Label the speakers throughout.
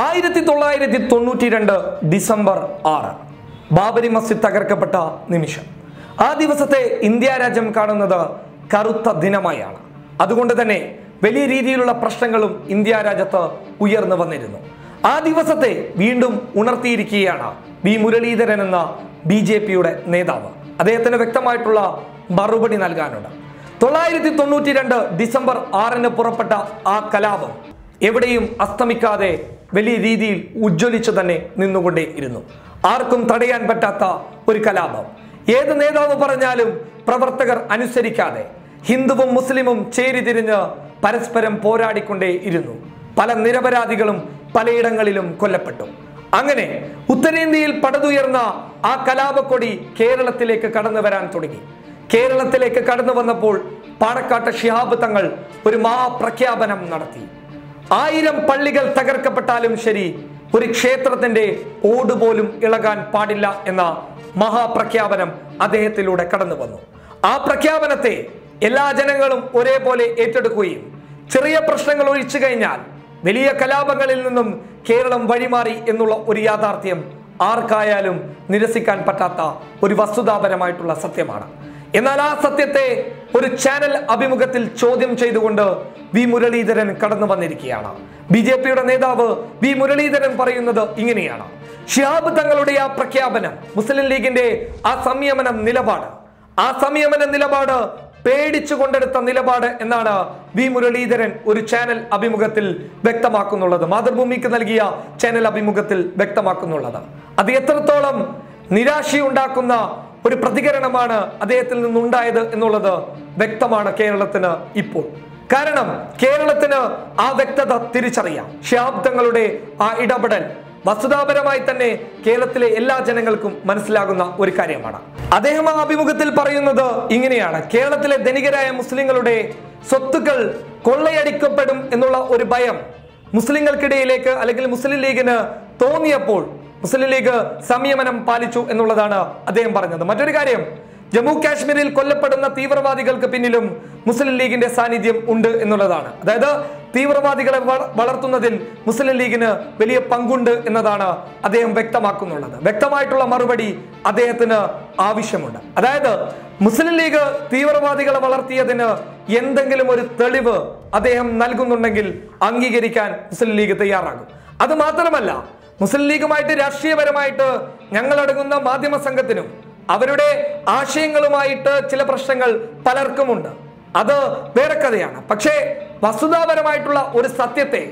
Speaker 1: ആയിരത്തി തൊള്ളായിരത്തി തൊണ്ണൂറ്റി രണ്ട് ഡിസംബർ ആറ്. ബാബരി മസ്ജിദ് തകർക്കപ്പെട്ട നിമിഷം. ആ ദിവസത്തെ ഇന്ത്യ രാജ്യം കാണുന്നത് കറുത്ത ദിനമായാണ്. അതുകൊണ്ട് തന്നെ വലിയ രീതിയിലുള്ള പ്രശ്നങ്ങളും ഇന്ത്യ രാജ്യത്ത് ഉയർന്നു വന്നിരുന്നു. ആ ദിവസത്തെ വീണ്ടും ഉണർത്തിയിരിക്കുകയാണ് വി മുരളീധരൻ എന്ന ബി ജെ പിയുടെ നേതാവ്. അദ്ദേഹത്തിന് വ്യക്തമായിട്ടുള്ള മറുപടി നൽകാനുണ്ട്. തൊള്ളായിരത്തി തൊണ്ണൂറ്റി രണ്ട് ഡിസംബർ ആറിന് പുറപ്പെട്ട ആ കലാപം എവിടെയും അസ്തമിക്കാതെ വലിയ രീതിയിൽ ഉജ്ജ്വലിച്ചു തന്നെ നിന്നുകൊണ്ടേ ഇരുന്നു. ആർക്കും തടയാൻ പറ്റാത്ത ഒരു കലാപം. ഏത് നേതാവ് പറഞ്ഞാലും പ്രവർത്തകർ അനുസരിക്കാതെ ഹിന്ദുവും മുസ്ലിമും ചേരിതിരിഞ്ഞ് പരസ്പരം പോരാടിക്കൊണ്ടേ ഇരുന്നു. പല നിരപരാധികളും പലയിടങ്ങളിലും കൊല്ലപ്പെട്ടു. അങ്ങനെ ഉത്തരേന്ത്യയിൽ പടതുയർന്ന ആ കലാപക്കൊടി കേരളത്തിലേക്ക് കടന്നു വരാൻ തുടങ്ങി. കേരളത്തിലേക്ക് കടന്നു വന്നപ്പോൾ പാണക്കാട്ട് ഷിഹാബ് തങ്ങൾ ഒരു മഹാപ്രഖ്യാപനം നടത്തി. ആയിരം പള്ളികൾ തകർക്കപ്പെട്ടാലും ശരി ഒരു ക്ഷേത്രത്തിന്റെ ഓട് പോലും ഇളകാൻ പാടില്ല എന്ന മഹാപ്രഖ്യാപനം അദ്ദേഹത്തിലൂടെ കടന്നു വന്നു. ആ പ്രഖ്യാപനത്തെ എല്ലാ ജനങ്ങളും ഒരേപോലെ ഏറ്റെടുക്കുകയും ചെറിയ പ്രശ്നങ്ങൾ ഒഴിച്ചു കഴിഞ്ഞാൽ വലിയ കലാപങ്ങളിൽ നിന്നും കേരളം വഴിമാറി എന്നുള്ള ഒരു യാഥാർത്ഥ്യം ആർക്കായാലും നിരസിക്കാൻ പറ്റാത്ത ഒരു വസ്തുതാപരമായിട്ടുള്ള സത്യമാണ്. എന്നാൽ ആ സത്യത്തെ ഒരു ചാനൽ അഭിമുഖത്തിൽ ചോദ്യം ചെയ്തുകൊണ്ട് വി മുരളീധരൻ കടന്നു വന്നിരിക്കുകയാണ്. ബി ജെ പിയുടെ നേതാവ് വി മുരളീധരൻ പറയുന്നത് ഇങ്ങനെയാണ്. ഷിഹാബ് തങ്ങളുടെ ആ പ്രഖ്യാപനം മുസ്ലിം ലീഗിന്റെ ആ സംയമനം നിലപാട് ആ സംയമന നിലപാട് പേടിച്ചു കൊണ്ടെടുത്ത നിലപാട് എന്നാണ് വി മുരളീധരൻ ഒരു ചാനൽ അഭിമുഖത്തിൽ വ്യക്തമാക്കുന്നുള്ളത് മാതൃഭൂമിക്ക് നൽകിയ ചാനൽ അഭിമുഖത്തിൽ വ്യക്തമാക്കുന്നുള്ളത്. അത് എത്രത്തോളം നിരാശയുണ്ടാക്കുന്ന ഒരു പ്രതികരണമാണ് അദ്ദേഹത്തിൽ നിന്നുണ്ടായത് എന്നുള്ളത് വ്യക്തമാണ് കേരളത്തിന് ഇപ്പോൾ. കാരണം കേരളത്തിന് ആ വ്യക്തത തിരിച്ചറിയാം. ശാബ്ദങ്ങളുടെ ആ ഇടപെടൽ വസ്തുതാപരമായി തന്നെ കേരളത്തിലെ എല്ലാ ജനങ്ങൾക്കും മനസ്സിലാകുന്ന ഒരു കാര്യമാണ്. അദ്ദേഹം ആ അഭിമുഖത്തിൽ പറയുന്നത് ഇങ്ങനെയാണ്. കേരളത്തിലെ ധനികരായ മുസ്ലിങ്ങളുടെ സ്വത്തുക്കൾ കൊള്ളയടിക്കപ്പെടും എന്നുള്ള ഒരു ഭയം മുസ്ലിങ്ങൾക്കിടയിലേക്ക് അല്ലെങ്കിൽ മുസ്ലിം ലീഗിന് തോന്നിയപ്പോൾ മുസ്ലിം ലീഗ് സംയമനം പാലിച്ചു എന്നുള്ളതാണ് അദ്ദേഹം പറഞ്ഞത്. മറ്റൊരു കാര്യം ജമ്മു കാശ്മീരിൽ കൊല്ലപ്പെടുന്ന തീവ്രവാദികൾക്ക് പിന്നിലും മുസ്ലിം ലീഗിന്റെ സാന്നിധ്യം ഉണ്ട് എന്നുള്ളതാണ്. അതായത് തീവ്രവാദികളെ വളർത്തുന്നതിൽ മുസ്ലിം ലീഗിന് വലിയ പങ്കുണ്ട് എന്നതാണ് അദ്ദേഹം വ്യക്തമാക്കുന്നുള്ളത്. വ്യക്തമായിട്ടുള്ള മറുപടി അദ്ദേഹത്തിന് ആവശ്യമുണ്ട്. അതായത് മുസ്ലിം ലീഗ് തീവ്രവാദികളെ വളർത്തിയതിന് എന്തെങ്കിലും ഒരു തെളിവ് അദ്ദേഹം നൽകുന്നുണ്ടെങ്കിൽ അംഗീകരിക്കാൻ മുസ്ലിം ലീഗ് തയ്യാറാകും. അത് മാത്രമല്ല മുസ്ലിം ലീഗുമായിട്ട് രാഷ്ട്രീയപരമായിട്ട് ഞങ്ങളടങ്ങുന്ന മാധ്യമ സംഘത്തിനും അവരുടെ ആശയങ്ങളുമായിട്ട് ചില പ്രശ്നങ്ങൾ പലർക്കുമുണ്ട്. അത് വേറെ കഥയാണ് പക്ഷേ വസ്തുതാപരമായിട്ടുള്ള ഒരു സത്യത്തെ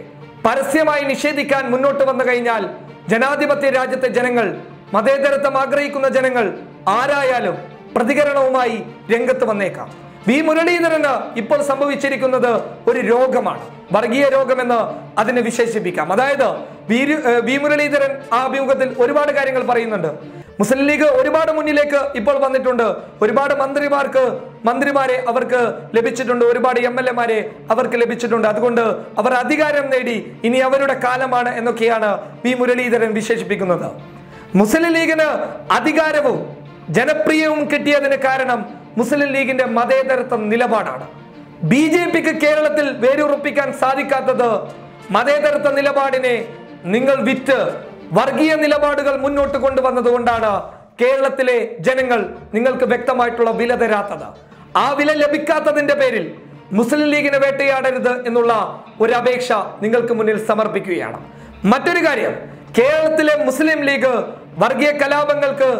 Speaker 1: പരസ്യമായി നിഷേധിക്കാൻ മുന്നോട്ട് വന്നു കഴിഞ്ഞാൽ ജനാധിപത്യ രാജ്യത്തെ ജനങ്ങൾ മതേതരത്വം ആഗ്രഹിക്കുന്ന ജനങ്ങൾ ആരായാലും പ്രതികരണവുമായി രംഗത്ത് വന്നേക്കാം. വി മുരളീധരന് ഇപ്പോൾ സംഭവിച്ചിരിക്കുന്നത് ഒരു രോഗമാണ്. വർഗീയ രോഗമെന്ന് അതിനെ വിശേഷിപ്പിക്കാം. അതായത് വി മുരളീധരൻ ആ അഭിമുഖത്തിൽ ഒരുപാട് കാര്യങ്ങൾ പറയുന്നുണ്ട്. മുസ്ലിം ലീഗ് ഒരുപാട് മുന്നിലേക്ക് ഇപ്പോൾ വന്നിട്ടുണ്ട്. ഒരുപാട് മന്ത്രിമാർക്ക് മന്ത്രിമാരെ അവർക്ക് ലഭിച്ചിട്ടുണ്ട്. ഒരുപാട് എം എൽ എമാരെ അവർക്ക് ലഭിച്ചിട്ടുണ്ട്. അതുകൊണ്ട് അവർ അധികാരം നേടി ഇനി അവരുടെ കാലമാണ് എന്നൊക്കെയാണ് വി മുരളീധരൻ വിശേഷിപ്പിക്കുന്നത്. മുസ്ലിം ലീഗിന് അധികാരവും ജനപ്രിയവും കിട്ടിയതിന് കാരണം മുസ്ലിം ലീഗിന്റെ മതേതരത്വ നിലപാടാണ്. ബി ജെ പിക്ക് കേരളത്തിൽ വേരുറപ്പിക്കാൻ സാധിക്കാത്തത് മതേതരത്വ നിലപാടിനെ നിങ്ങൾ വിറ്റ് വർഗീയ നിലപാടുകൾ മുന്നോട്ട് കൊണ്ടുവന്നതുകൊണ്ടാണ് കേരളത്തിലെ ജനങ്ങൾ നിങ്ങൾക്ക് വ്യക്തമായിട്ടുള്ള വില തരാത്തത്. ആ വില ലഭിക്കാത്തതിന്റെ പേരിൽ മുസ്ലിം ലീഗിനെ വേട്ടയാടരുത് എന്നുള്ള ഒരു അപേക്ഷ നിങ്ങൾക്ക് മുന്നിൽ സമർപ്പിക്കുകയാണ്. മറ്റൊരു കാര്യം കേരളത്തിലെ മുസ്ലിം ലീഗ് വർഗീയ കലാപങ്ങൾക്ക്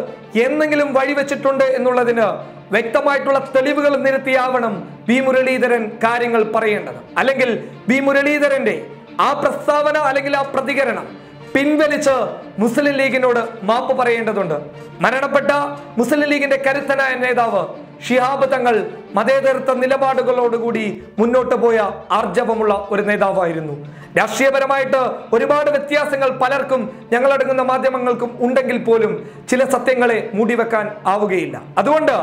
Speaker 1: എന്തെങ്കിലും വഴിവെച്ചിട്ടുണ്ട് എന്നുള്ളതിന് വ്യക്തമായിട്ടുള്ള തെളിവുകൾ നിരത്തിയാവണം വി മുരളീധരൻ കാര്യങ്ങൾ പറയേണ്ടത്. അല്ലെങ്കിൽ വി മുരളീധരന്റെ ആ പ്രസ്താവന അല്ലെങ്കിൽ ആ പ്രതികരണം പിൻവലിച്ച് മുസ്ലിം ലീഗിനോട് മാപ്പ് പറയേണ്ടതുണ്ട്. മരണപ്പെട്ട മുസ്ലിം ലീഗിന്റെ കരുത്തനായ നേതാവ് ഷിഹാബ് തങ്ങൾ മതേതരത്വ നിലപാടുകളോടുകൂടി മുന്നോട്ട് പോയ ആർജവമുള്ള ഒരു നേതാവായിരുന്നു. രാഷ്ട്രീയപരമായിട്ട് ഒരുപാട് വ്യത്യാസങ്ങൾ പലർക്കും ഞങ്ങളടങ്ങുന്ന മാധ്യമങ്ങൾക്കും ഉണ്ടെങ്കിൽ പോലും ചില സത്യങ്ങളെ മൂടിവെക്കാൻ ആവുകയില്ല. അതുകൊണ്ട്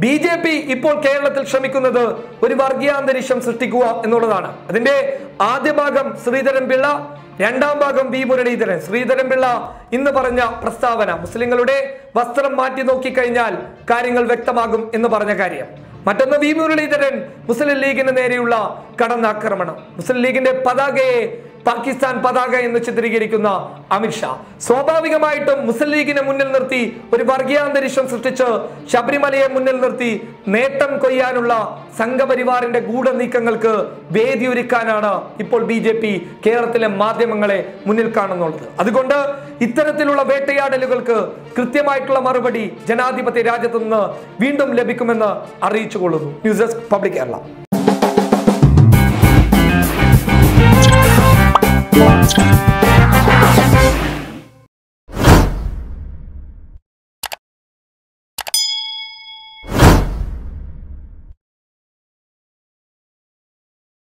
Speaker 1: ബി ജെ പി ഇപ്പോൾ കേരളത്തിൽ ശ്രമിക്കുന്നത് ഒരു വർഗീയാന്തരീക്ഷം സൃഷ്ടിക്കുക എന്നുള്ളതാണ്. അതിന്റെ ആദ്യ ഭാഗം ശ്രീധരൻ പിള്ള രണ്ടാം ഭാഗം വി മുരളീധരൻ. ശ്രീധരൻ പിള്ള ഇന്ന് പറഞ്ഞ പ്രസ്താവന മുസ്ലിങ്ങളുടെ വസ്ത്രം മാറ്റി നോക്കിക്കഴിഞ്ഞാൽ കാര്യങ്ങൾ വ്യക്തമാകും എന്ന് പറഞ്ഞ കാര്യം. മറ്റൊന്ന് വി മുരളീധരൻ മുസ്ലിം ലീഗിന് നേരെയുള്ള കടന്നാക്രമണം. മുസ്ലിം ലീഗിന്റെ പതാകയെ പാകിസ്ഥാൻ പതാക എന്ന് ചിത്രീകരിക്കുന്ന അമിത്ഷാ സ്വാഭാവികമായിട്ടും മുസ്ലിം ലീഗിനെ മുന്നിൽ നിർത്തി ഒരു വർഗീയാന്തരീക്ഷം സൃഷ്ടിച്ച് ശബരിമലയെ മുന്നിൽ നിർത്തി നേട്ടം കൊയ്യാനുള്ള സംഘപരിവാറിന്റെ ഗൂഢനീക്കങ്ങൾക്ക് വേദിയൊരുക്കാനാണ് ഇപ്പോൾ ബി ജെ പി കേരളത്തിലെ മാധ്യമങ്ങളെ മുന്നിൽ കാണുന്നുള്ളത്. അതുകൊണ്ട് ഇത്തരത്തിലുള്ള വേട്ടയാടലുകൾക്ക് കൃത്യമായിട്ടുള്ള മറുപടി ജനാധിപത്യ രാജ്യത്തു നിന്ന് വീണ്ടും ലഭിക്കുമെന്ന് അറിയിച്ചു കൊള്ളുന്നു news desk public Kerala. next.